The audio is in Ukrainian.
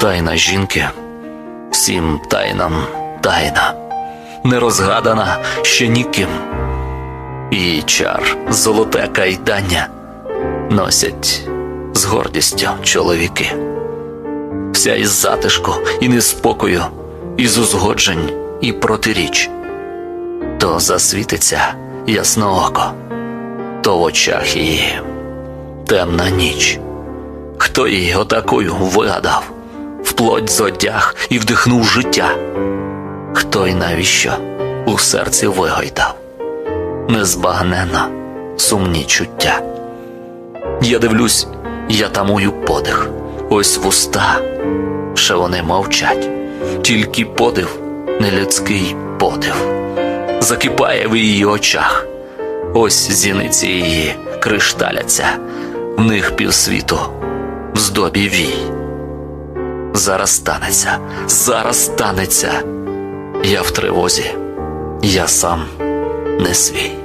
Тайна жінки всім тайнам тайна, не розгадана ще ніким. І чар золоте кайдання носять з гордістю чоловіки. Вся із затишку і неспокою, із узгоджень і протиріч. То засвітиться яснооко, то в очах її темна ніч. Хто її отакою вигадав, вплоть з одяг і вдихнув життя? Хто й навіщо у серці вигойдав? Незбагненно сумні чуття. Я дивлюсь, я тамую подих, ось вуста, ще вони мовчать, тільки подив, нелюдський подив, закипає в її очах, ось зіниці її кришталяться, в них півсвіту в здобі вій. Зараз станеться, зараз станеться. Я в тривозі, я сам не свій.